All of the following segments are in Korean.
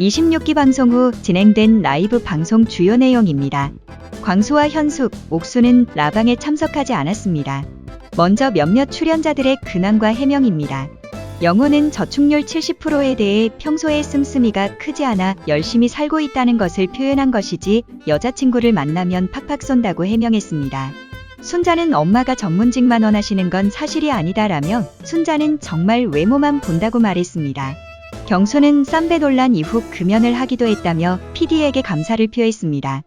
26기 방송 후 진행된 라이브 방송 주요 내용입니다. 광수와 현숙, 옥수는 라방에 참석하지 않았습니다. 먼저 몇몇 출연자들의 근황과 해명입니다. 영호는 저축률 70%에 대해 평소에 씀씀이가 크지 않아 열심히 살고 있다는 것을 표현한 것이지 여자친구를 만나면 팍팍 쏜다고 해명했습니다. 순자는 엄마가 전문직만 원하시는 건 사실이 아니다라며 순자는 정말 외모만 본다고 말했습니다. 경수는 쌈배 논란 이후 금연을 하기도 했다며 PD에게 감사를 표했습니다.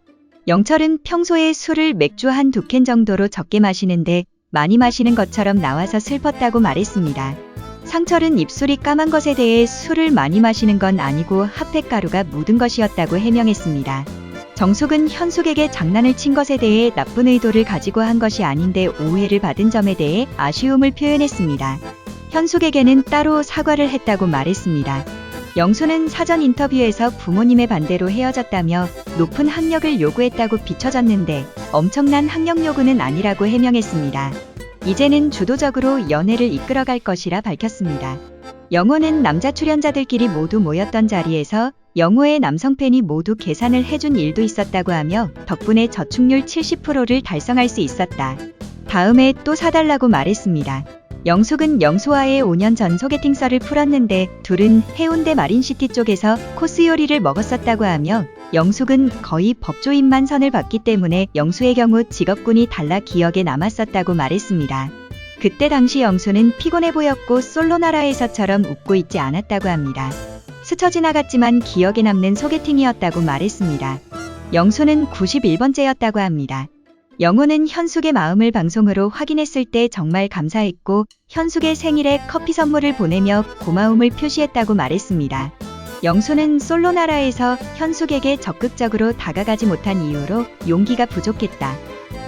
영철은 평소에 술을 맥주 한 두 캔 정도로 적게 마시는데 많이 마시는 것처럼 나와서 슬펐다고 말했습니다. 상철은 입술이 까만 것에 대해 술을 많이 마시는 건 아니고 핫팩가루가 묻은 것이었다고 해명했습니다. 정숙은 현숙에게 장난을 친 것에 대해 나쁜 의도를 가지고 한 것이 아닌데 오해를 받은 점에 대해 아쉬움을 표현했습니다. 현숙에게는 따로 사과를 했다고 말했습니다. 영수는 사전 인터뷰에서 부모님의 반대로 헤어졌다며 높은 학력을 요구했다고 비춰졌는데 엄청난 학력 요구는 아니라고 해명했습니다. 이제는 주도적으로 연애를 이끌어갈 것이라 밝혔습니다. 영호는 남자 출연자들끼리 모두 모였던 자리에서 영호의 남성 팬이 모두 계산을 해준 일도 있었다고 하며 덕분에 저축률 70%를 달성할 수 있었다. 다음에 또 사달라고 말했습니다. 영숙은 영수와의 5년 전 소개팅 썰을 풀었는데 둘은 해운대 마린시티 쪽에서 코스 요리를 먹었었다고 하며 영숙은 거의 법조인만 선을 봤기 때문에 영수의 경우 직업군이 달라 기억에 남았었다고 말했습니다. 그때 당시 영수는 피곤해 보였고 솔로 나라에서처럼 웃고 있지 않았다고 합니다. 스쳐 지나갔지만 기억에 남는 소개팅이었다고 말했습니다. 영수는 91번째였다고 합니다. 영호는 현숙의 마음을 방송으로 확인했을 때 정말 감사했고 현숙의 생일에 커피 선물을 보내며 고마움을 표시했다고 말했습니다. 영수는 솔로 나라에서 현숙에게 적극적으로 다가가지 못한 이유로 용기가 부족했다.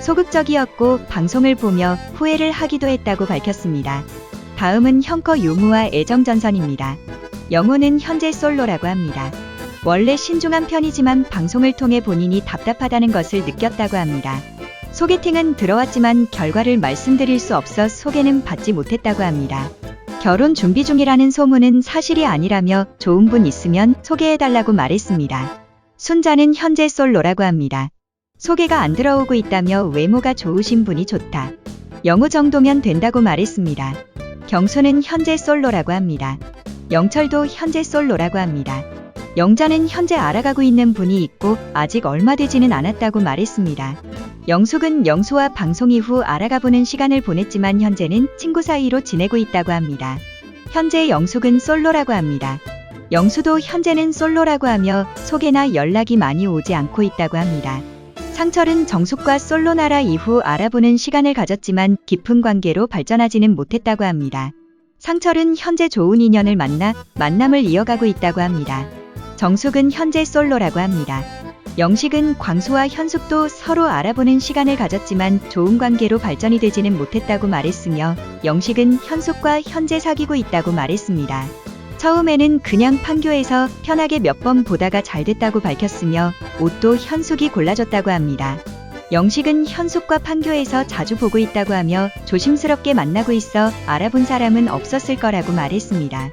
소극적이었고 방송을 보며 후회를 하기도 했다고 밝혔습니다. 다음은 형커 유무와 애정전선입니다. 영호는 현재 솔로라고 합니다. 원래 신중한 편이지만 방송을 통해 본인이 답답하다는 것을 느꼈다고 합니다. 소개팅은 들어왔지만 결과를 말씀드릴 수 없어 소개는 받지 못했다고 합니다. 결혼 준비 중이라는 소문은 사실이 아니라며 좋은 분 있으면 소개해달라고 말했습니다. 순자는 현재 솔로라고 합니다. 소개가 안 들어오고 있다며 외모가 좋으신 분이 좋다. 영우 정도면 된다고 말했습니다. 경수는 현재 솔로라고 합니다. 영철도 현재 솔로라고 합니다. 영자는 현재 알아가고 있는 분이 있고 아직 얼마 되지는 않았다고 말했습니다. 영숙은 영수와 방송 이후 알아가 보는 시간을 보냈지만 현재는 친구 사이로 지내고 있다고 합니다. 현재 영숙은 솔로라고 합니다. 영수도 현재는 솔로라고 하며 소개나 연락이 많이 오지 않고 있다고 합니다. 상철은 정숙과 솔로나라 이후 알아보는 시간을 가졌지만 깊은 관계로 발전하지는 못했다고 합니다. 상철은 현재 좋은 인연을 만나 만남을 이어가고 있다고 합니다. 정숙은 현재 솔로라고 합니다. 영식은 광수와 현숙도 서로 알아보는 시간을 가졌지만 좋은 관계로 발전이 되지는 못했다고 말했으며 영식은 현숙과 현재 사귀고 있다고 말했습니다. 처음에는 그냥 판교에서 편하게 몇 번 보다가 잘 됐다고 밝혔으며 옷도 현숙이 골라줬다고 합니다. 영식은 현숙과 판교에서 자주 보고 있다고 하며 조심스럽게 만나고 있어 알아본 사람은 없었을 거라고 말했습니다.